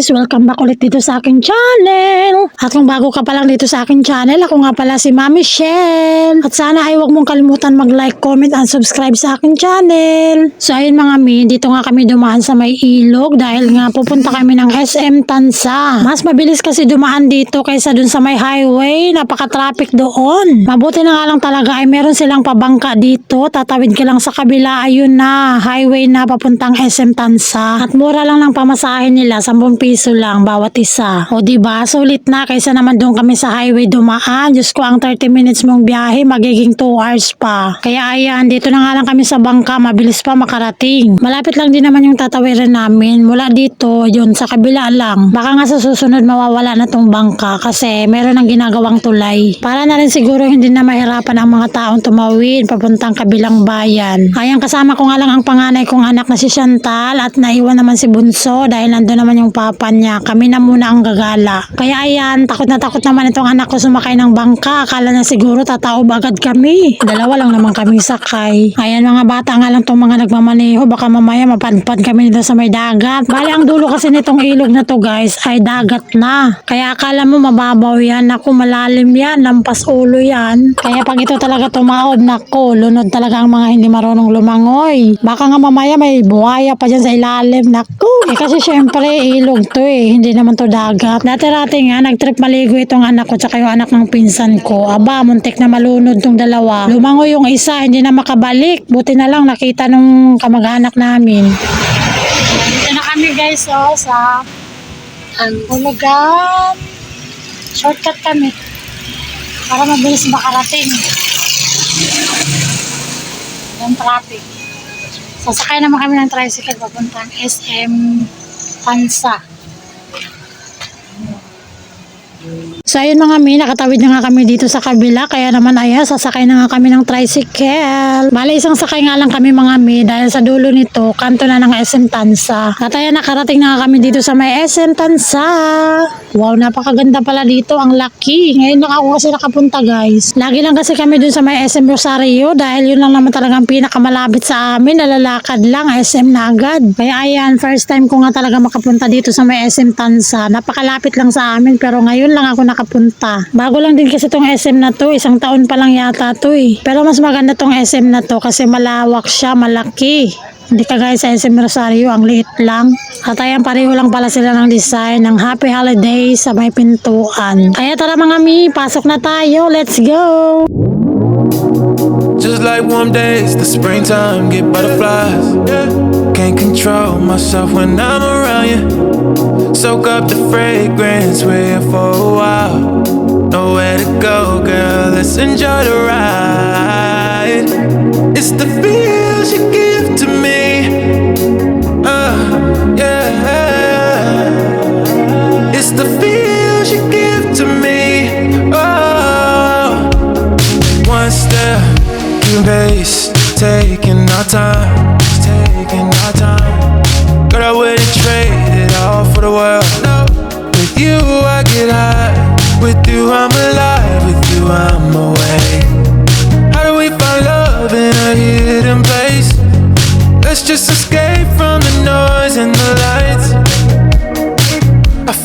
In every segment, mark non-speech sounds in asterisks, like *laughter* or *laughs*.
Guys! Welcome back ulit dito sa aking channel! At kung bago ka pa lang dito sa aking channel, ako nga pala si Mami Shell. At sana ay huwag mong kalimutan mag-like, comment, and subscribe sa aking channel. So ayun mga mi, dito nga kami dumaan sa may ilog dahil nga pupunta kami ng SM Tansa. Mas mabilis kasi dumaan dito kaysa dun sa may highway. Napaka-traffic doon. Mabuti na nga lang talaga ay meron silang pabangka dito. Tatawid ka lang sa kabila. Ayun na, highway na papuntang SM Tansa. At mura lang ng pamasahe nila, 10 piso lang bawat isa. O di ba sulit na kaysa naman doon kami sa highway dumaan. Diyos ko, ang 30 minutes mong biyahe, magiging 2 hours pa. Kaya ayan, dito na nga lang kami sa bangka, mabilis pa makarating. Malapit lang din naman yung tatawiran namin. Mula dito, yun, sa kabila lang. Baka nga sa susunod mawawala na tong bangka kasi meron ng ginagawang tulay. Para na rin siguro hindi na mahirapan ang mga taong tumawid papuntang kabilang bayan. Ayan, kasama ko nga lang ang panganay kong anak na si Chantal at naiwan naman si Bunso dahil nandun naman yung papa niya. Kami na muna ang gagala. Kaya ayan, takot na takot naman itong anak ko sumakay ng bangka. Akala na siguro tataob agad kami. Dalawa lang naman kami sakay. Ayan mga bata nga lang itong mga nagmamaneho. Baka mamaya mapadpad kami dito sa may dagat. Bali ang dulo kasi nitong ilog na to guys ay dagat na. Kaya akala mo mababaw yan. Naku malalim yan. Lampas ulo yan. Kaya pag ito talaga tumaob, naku, lunod talaga ang mga hindi marunong lumangoy. Baka nga mamaya may buhaya pa dyan sa ilalim. Naku, eh kasi syempre ilog to eh. Hindi naman to dagat. Dati-rati nga, nagtrip maligo itong anak ko tsaka yung anak ng pinsan ko. Aba, muntik na malunod tong dalawa. Lumangoy yung isa, hindi na makabalik. Buti na lang nakita nung kamag-anak namin. Dito na kami guys, oh, sa Hulugan. Shortcut kami. Para mabilis makarating. Yung traffic. Sasakay naman kami ng tricycle papuntang SM Pansa. So ayun mga mi, nakatawid na nga kami dito sa kabila. Kaya naman ayan, sasakay na nga kami ng tricycle. Bali isang sakay nga lang kami mga mi dahil sa dulo nito, kanto na ng SM Tansa. At ayan, nakarating na nga kami dito sa may SM Tansa. Wow, napakaganda pala dito. Ang laki. Ngayon lang ako kasi nakapunta guys. Lagi lang kasi kami dun sa may SM Rosario dahil yun lang naman talagang pinakamalapit sa amin. Nalalakad lang, SM na agad. Kaya ayan, first time ko nga talaga makapunta dito sa may SM Tansa. Napakalapit lang sa amin pero ngayon lang ako nakapunta. Bago lang din kasi tong SM na to. Isang taon pa lang yata to eh. Pero mas maganda tong SM na to kasi malawak siya, malaki. Hindi kagaya sa SM Rosario, ang liit lang. At ayan, pareho lang pala sila ng design ng Happy Holidays sa may pintuan. Kaya tara mga mi, pasok na tayo. Let's go! Just like warm days, the springtime get butterflies. Can't control myself when I'm around you. Soak up the fragrance, we're for a while. Nowhere to go, girl. Let's enjoy the ride. It's the feels you give to me. One pace, taking our time, taking our time. Girl, I wouldn't trade it all for the world. No, with you I get high, with you I'm alive, with you I'm away. How do we find love in a hidden place? Let's just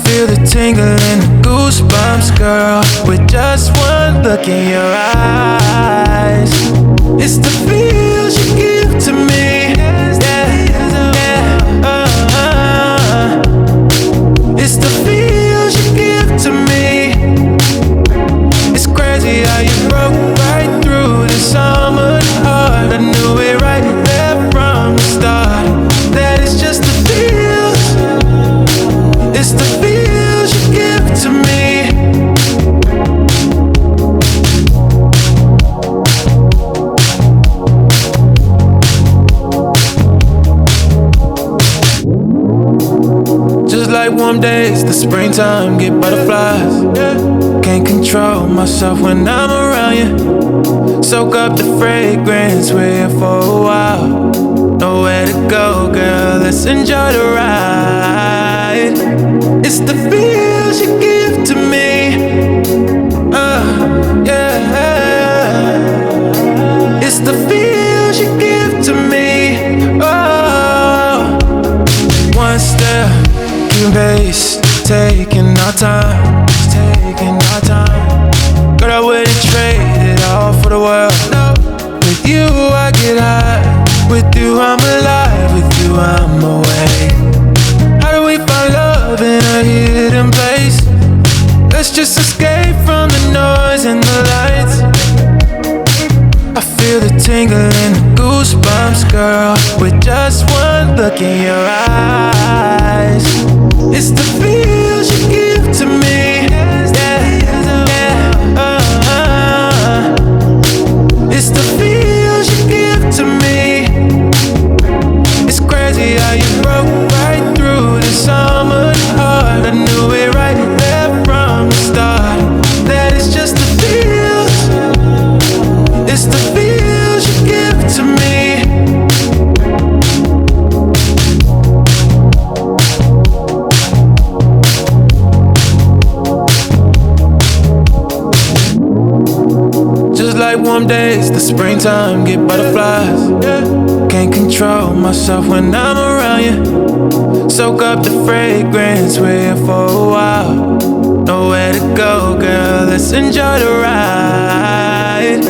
feel the tingle and the goosebumps, girl, with just one look in your eyes. It's the feels you give to me. Springtime get butterflies. Can't control myself when I'm around you. Soak up the fragrance, we're for a while. Nowhere to go, girl. Let's enjoy the ride. It's the feels like warm days, the springtime get butterflies. Can't control myself when I'm around you. Soak up the fragrance, we're here for a while. Nowhere to go, girl. Let's enjoy the ride.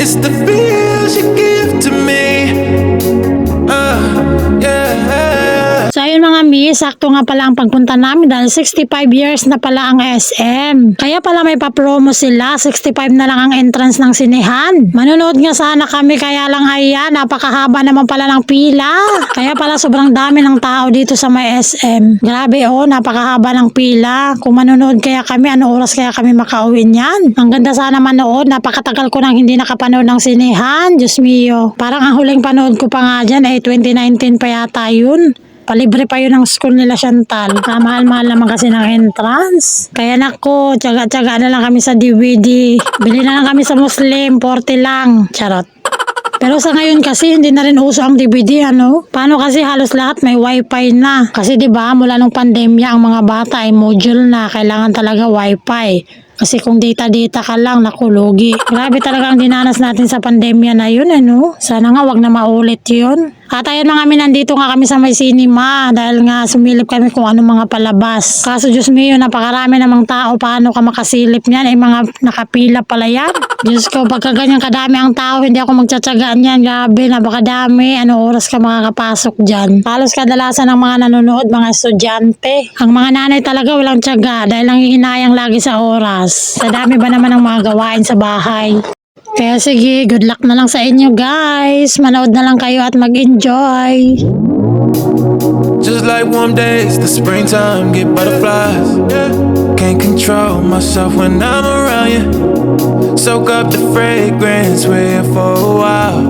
It's the feels you give to me. So ayun mga mi, sakto nga pala ang pagpunta namin dahil 65 years na pala ang SM. Kaya pala may pa-promo sila, 65 na lang ang entrance ng sinehan. Manonood nga sana kami kaya lang ayan, napakahaba naman pala ng pila. Kaya pala sobrang dami ng tao dito sa may SM. Grabe oh, napakahaba ng pila. Kung manonood kaya kami, ano oras kaya kami makauwi niyan? Ang ganda sana manood, napakatagal ko nang hindi nakapanood ng sinehan. Diyos mio, parang ang huling panood ko pa nga dyan ay 2019 pa yata yun. Palibre pa yun ng school nila Chantal. Ah, mahal-mahal naman kasi ng entrance. Kaya nako, tsaga-tsaga na lang kami sa DVD. Bili na lang kami sa Muslim, 40 lang. Charot. Pero sa ngayon kasi hindi na rin uso ang DVD ano. Paano kasi halos lahat may wifi na. Kasi 'di ba mula nung pandemya ang mga bata ay module na kailangan talaga wifi. Kasi kung data-data ka lang, nakulugi. Grabe talaga ang dinanas natin sa pandemya na yun, ano? Sana nga wag na maulit yun. At ayun mga kami, nandito nga kami sa may cinema dahil nga sumilip kami kung ano mga palabas. Kaso Diyos mio, napakarami namang tao. Paano ka makasilip niyan? Ay mga nakapila pala yan. *laughs* Diyos ko, pagka ganyan kadami ang tao, hindi ako magtsatsagaan yan. Grabe, napakadami. Ano oras ka makakapasok dyan? Halos kadalasan ng mga nanonood, mga estudyante. Ang mga nanay talaga walang tsaga dahil ang hinayang lagi sa oras. Sa dami ba naman ang mga gawain sa bahay? Kaya sige, good luck na lang sa inyo guys. Manood na lang kayo at mag-enjoy. Just like warm days, the springtime get butterflies. Can't control myself when I'm around you. Soak up the fragrance, we're for a while.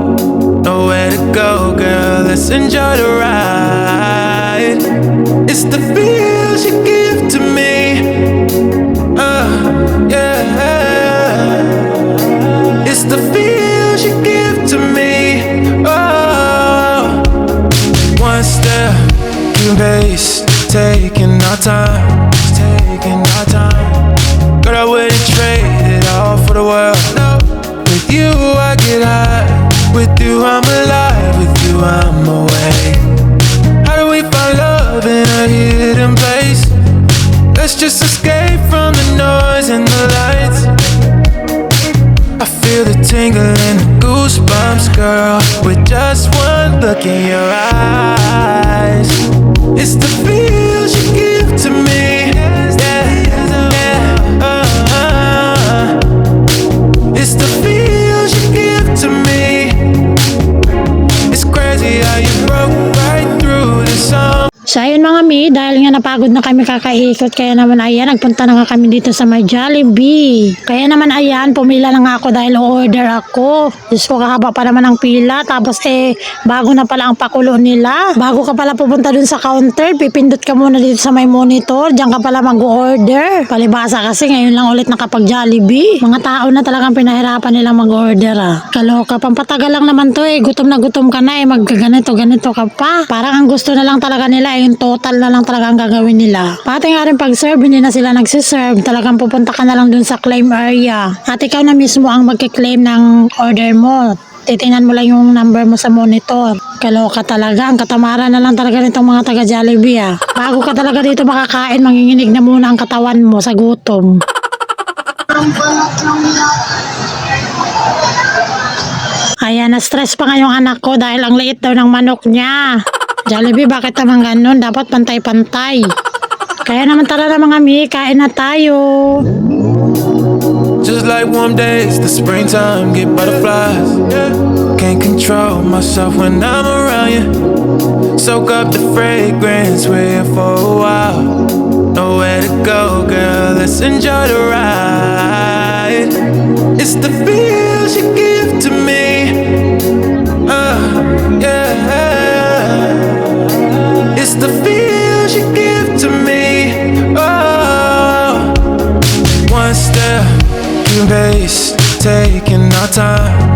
Nowhere to go, girl. Let's enjoy the ride. It's the feels you give to me. Uh, yeah. Pace, taking our time, taking our time. Girl, I wouldn't trade it all for the world. No, with you I get high, with you I'm alive, with you I'm away. How do we find love in a hidden place? Let's just escape from the noise and the lights. I feel the tingling, the goosebumps, girl, with just one look in your eyes. It's the feels you give to me. So ayun mga mi, dahil nga napagod na kami kakaikot, kaya naman ayan, nagpunta na nga kami dito sa may Jollibee. Kaya naman ayan, pumila na nga ako dahil order ako. Diyos ko, kahaba pa naman ang pila. Tapos eh, bago na pala ang pakulo nila. Bago ka pala pupunta dun sa counter, pipindot ka muna dito sa may monitor. Diyan ka pala mag-order. Palibasa kasi ngayon lang ulit nakapag Jollibee. Mga tao na talagang pinahirapan nilang mag-order ah. Kaloka, pampatagal lang naman to eh. Gutom na gutom ka na eh. Magganito, ganito ka pa. Parang ang gusto na lang talaga nila eh, yung total na lang talaga ang gagawin nila. Pati nga rin pag-serve, hindi na sila nagsiserve. Talagang pupunta ka na lang dun sa claim area. At ikaw na mismo ang magkiklaim ng order mo. titingnan mo lang yung number mo sa monitor. Kaloka talaga. Ang katamaran na lang talaga nitong mga taga Jollibee ah. Bago ka talaga dito makakain, manginginig na muna ang katawan mo sa gutom. Ayan, na-stress pa nga yung anak ko dahil ang liit daw ng manok niya. Jollibee, bakit naman ganun? Dapat pantay-pantay. Kaya naman tara na mga mi, kain na tayo. Just like warm days, the springtime get butterflies. Can't control myself when I'm around you. Soak up the fragrance, we're here for a while. Nowhere to go, girl. Let's enjoy the ride. It's the feels you give to me. Taking our time,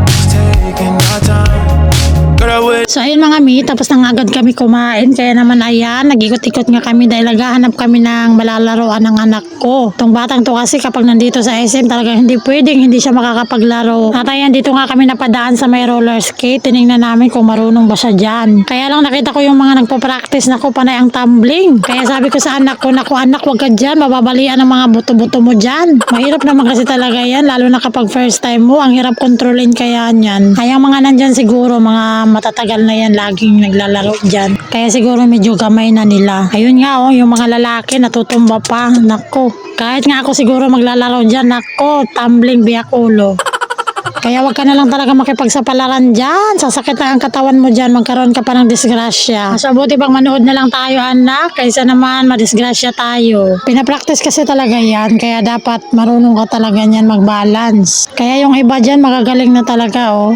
So ayun mga mi, tapos na nga agad kami kumain. Kaya naman ayan, nag-ikot-ikot nga kami dahil naghahanap kami ng malalaroan ng anak ko. Tong batang to kasi kapag nandito sa SM talaga hindi pwedeng hindi siya makakapaglaro. At ayan, dito nga kami napadaan sa may roller skate. Tinignan namin kung marunong ba siya dyan. Kaya lang nakita ko yung mga nagpo-practice na ko panay ang tumbling. Kaya sabi ko sa anak ko, naku anak, wag ka dyan, mababalian ang mga buto-buto mo dyan. Mahirap naman kasi talaga yan, lalo na kapag first time mo, ang hirap kontrolin kaya niyan. Kaya mga nandyan siguro, mga matatagal na yan, laging naglalaro dyan. Kaya siguro medyo gamay na nila. Ayun nga oh, yung mga lalaki natutumba pa. Nako, kahit nga ako siguro maglalaro dyan, nako, tumbling biyak ulo. Kaya wag ka na lang talaga makipagsapalaran dyan. Sasakit na ang katawan mo dyan. Magkaroon ka pa ng disgrasya. Mas mabuti pang manood na lang tayo anak. Kaysa naman madisgrasya tayo. Pinapractice kasi talaga yan. Kaya dapat marunong ka talaga niyan mag-balance. Kaya yung iba dyan magagaling na talaga oh.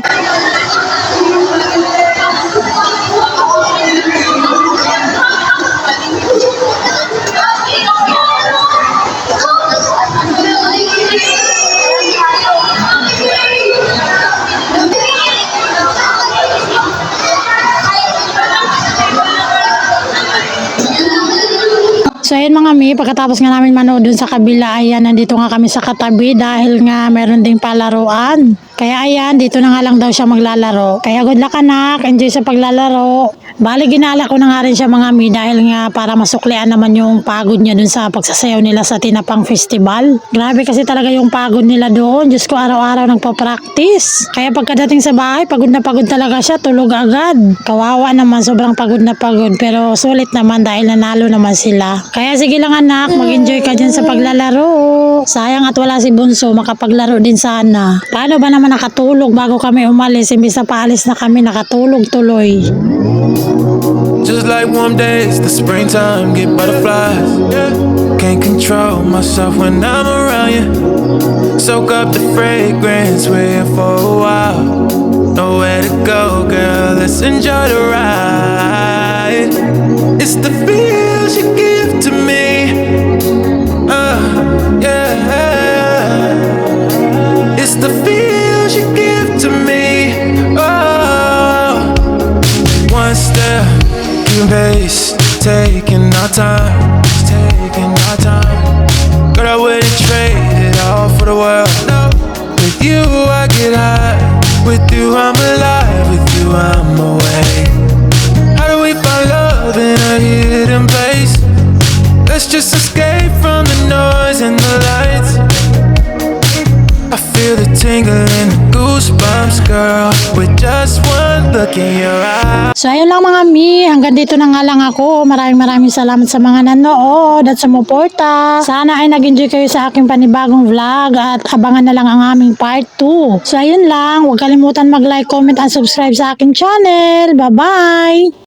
So ayun mga mi, pagkatapos nga namin manood dun sa kabila, ayan, nandito nga kami sa katabi dahil nga meron ding palaruan. Kaya ayan, dito na nga lang daw siya maglalaro. Kaya good luck anak, enjoy sa paglalaro. Bali, ginala ko na nga rin siya mga mi dahil nga para masuklian naman yung pagod niya dun sa pagsasayaw nila sa Tinapang Festival. Grabe kasi talaga yung pagod nila doon. Diyos ko, araw-araw nagpa-practice. Kaya pagkadating sa bahay, pagod na pagod talaga siya, tulog agad. Kawawa naman, sobrang pagod na pagod. Pero sulit naman dahil nanalo naman sila. Kaya sige lang anak, mag-enjoy ka dyan sa paglalaro. Sayang at wala si Bunso, makapaglaro din sana. Paano ba naman nakatulog bago kami umalis? Imbis na paalis na kami, nakatulog tuloy. Just like warm days, the springtime get butterflies. Can't control myself when I'm around you. Soak up the fragrance, we're for a while. Nowhere to go, girl. Let's enjoy the ride. It's the feels you give to me. Uh, yeah. It's the feels you give to me. Oh. One step, two pace, taking our time, taking our time. Girl, I wouldn't trade it all for the world. No, with you I get high, with you I'm I'm away. How do we find love in a hidden place? Let's just escape from the noise and the lights. Feel the tingling, the goosebumps, girl, with just one look in your eyes. So ayun lang mga mi, hanggang dito na nga lang ako. Maraming maraming salamat sa mga nanood at sumuporta. Sana ay nag-enjoy kayo sa aking panibagong vlog at abangan na lang ang aming part 2. So ayun lang, huwag kalimutan mag-like, comment, and subscribe sa aking channel. Bye-bye!